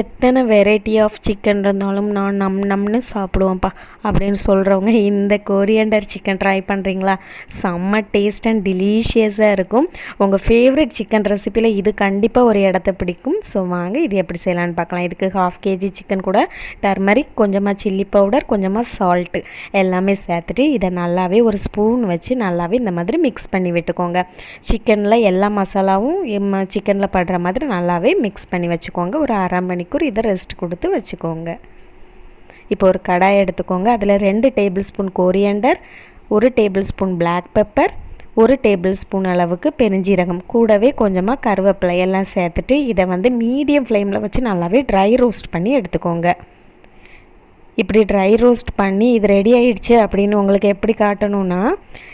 எத்தனை variety of chicken இருந்தாலும் நான் நம் நம்னு சாப்பிடுவேன்ப்பா அப்படின்னு சொல்கிறவங்க இந்த கொரியண்டர் சிக்கன் ட்ரை பண்ணுறீங்களா செம்ம டேஸ்ட் அண்ட் டெலிஷியஸாக இருக்கும். உங்கள் ஃபேவரட் சிக்கன் ரெசிப்பியில் இது கண்டிப்பாக ஒரு இடத்த பிடிக்கும். ஸோ வாங்க இது எப்படி செய்யலான்னு பார்க்கலாம். இதுக்கு ஹாஃப் கேஜி சிக்கன் கூட டர்மரிக் கொஞ்சமாக சில்லி பவுடர் கொஞ்சமாக சால்ட்டு எல்லாமே சேர்த்துட்டு இதை நல்லாவே ஒரு ஸ்பூன் வச்சு நல்லாவே இந்த மாதிரி மிக்ஸ் பண்ணி விட்டுக்கோங்க. சிக்கனில் எல்லா மசாலாவும் சிக்கனில் படுற மாதிரி நல்லாவே மிக்ஸ் பண்ணி வச்சுக்கோங்க. ஒரு அரை மணிக்கூர் இதை ரெஸ்ட் கொடுத்து வச்சுக்கோங்க. இப்போ ஒரு கடாய் எடுத்துக்கோங்க. அதில் ரெண்டு டேபிள் ஸ்பூன் கோரியண்டர் ஒரு டேபிள் ஸ்பூன் பிளாக் பெப்பர் ஒரு டேபிள் ஸ்பூன் அளவுக்கு பெருஞ்சீரகம். கூடவே கொஞ்சமாக கருவேப்பிலை எல்லாம் சேர்த்துட்டு இதை வந்து மீடியம் ஃப்ளேமில் வச்சு நல்லாவே ட்ரை ரோஸ்ட் பண்ணி எடுத்துக்கோங்க. இப்படி ட்ரை ரோஸ்ட் பண்ணி இது ரெடி ஆயிடுச்சு அப்படின்னு உங்களுக்கு எப்படி காட்டணும்னா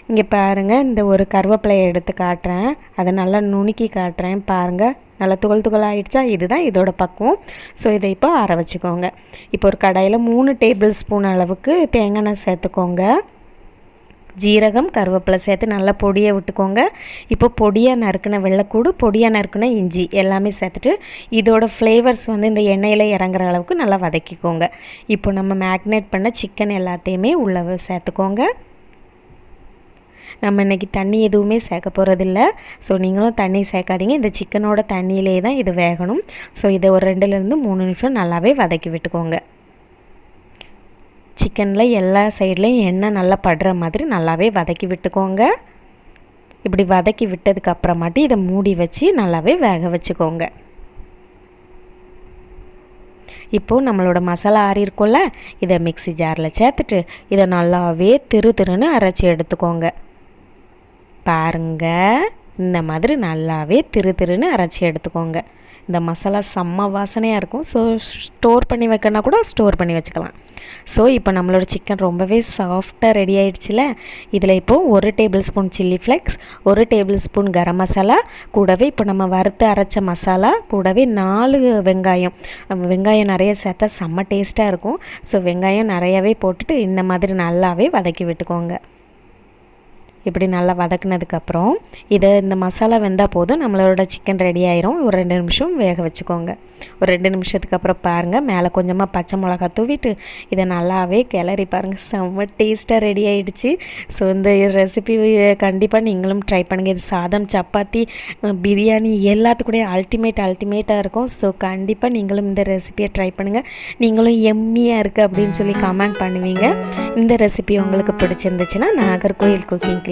இங்கே பாருங்கள் இந்த ஒரு கருவேப்பிலையை எடுத்து காட்டுறேன். அதை நல்லா நுணுக்கி காட்டுறேன். பாருங்கள் நல்லா துகள் துகள் ஆயிடுச்சா? இதுதான் இதோட பக்குவம். ஸோ இதை இப்போ ஆற வச்சுக்கோங்க. இப்போ ஒரு கடாயில் மூணு டேபிள் ஸ்பூன் அளவுக்கு தேங்காய் எண்ணெய் சேர்த்துக்கோங்க. ஜீரகம் கருவேப்பிலை சேர்த்து நல்லா பொடியை விட்டுக்கோங்க. இப்போ பொடியாக நறுக்கின வெள்ளைக்கூடு பொடியாக நறுக்கின இஞ்சி எல்லாமே சேர்த்துட்டு இதோட ஃப்ளேவர்ஸ் வந்து இந்த எண்ணெயில் இறங்குற அளவுக்கு நல்லா வதக்கிக்கோங்க. இப்போ நம்ம மேக்னேட் பண்ண சிக்கன் எல்லாத்தையுமே உள்ளே சேர்த்துக்கோங்க. நம்ம இன்றைக்கி தண்ணி எதுவுமே சேர்க்க போகிறதில்ல ஸோ நீங்களும் தண்ணி சேர்க்காதீங்க. இந்த சிக்கனோட தண்ணியிலே தான் இது வேகணும். ஸோ இதை ஒரு ரெண்டுலேருந்து மூணு நிமிஷம் நல்லாவே வதக்கி விட்டுக்கோங்க. சிக்கனில் எல்லா சைட்லேயும் எண்ணெய் நல்லா படுற மாதிரி நல்லாவே வதக்கி விட்டுக்கோங்க. இப்படி வதக்கி விட்டதுக்கப்புறமாட்டி இதை மூடி வச்சு நல்லாவே வேக வச்சுக்கோங்க. இப்போது நம்மளோட மசாலா ஆறி இருக்கும்ல இதை மிக்சி ஜாரில் சேர்த்துட்டு இதை நல்லாவே திரு திருன்னு அரைச்சி எடுத்துக்கோங்க. பாருங்கள் இந்த மாதிரி நல்லாவே திரு திருன்னு அரைச்சி எடுத்துக்கோங்க. இந்த மசாலா செம்ம வாசனையாக இருக்கும். ஸோ ஸ்டோர் பண்ணி வைக்கனா கூட ஸ்டோர் பண்ணி வச்சுக்கலாம். ஸோ இப்போ நம்மளோட சிக்கன் ரொம்பவே சாஃப்டாக ரெடி ஆகிடுச்சில இதில் இப்போது ஒரு டேபிள் ஸ்பூன் சில்லி ஃப்ளெக்ஸ் ஒரு டேபிள் ஸ்பூன் கரம் மசாலா கூடவே இப்போ நம்ம வறுத்து அரைச்ச மசாலா கூடவே நாலு வெங்காயம். வெங்காயம் நிறைய சேர்த்தா செம்ம டேஸ்ட்டாக இருக்கும். ஸோ வெங்காயம் நிறையாவே போட்டுட்டு இந்த மாதிரி நல்லாவே வதக்கி விட்டுக்கோங்க. இப்படி நல்லா வதக்குனதுக்கப்புறம் இதை இந்த மசாலா வெந்தால் போதும். நம்மளோட சிக்கன் ரெடி ஆயிரும். ஒரு ரெண்டு நிமிஷம் வேக வச்சுக்கோங்க. ஒரு ரெண்டு நிமிஷத்துக்கு அப்புறம் பாருங்கள் மேலே கொஞ்சமாக பச்சை மிளகா தூவிட்டு இதை நல்லாவே கிளறி பாருங்கள் செம்ம டேஸ்ட்டாக ரெடி ஆகிடுச்சு ஸோ இந்த ரெசிபி கண்டிப்பாக நீங்களும் ட்ரை பண்ணுங்கள் இது சாதம் சப்பாத்தி பிரியாணி எல்லாத்துக்கூடயும் அல்டிமேட் அல்டிமேட்டாக இருக்கும். ஸோ கண்டிப்பாக நீங்களும் இந்த ரெசிபியை ட்ரை பண்ணுங்கள் நீங்களும் எம்மியாக இருக்குது அப்படின்னு சொல்லி கமெண்ட் பண்ணுவீங்க. இந்த ரெசிபி உங்களுக்கு பிடிச்சிருந்துச்சுன்னா நாகர்கோயில் குக்கிங்க்கு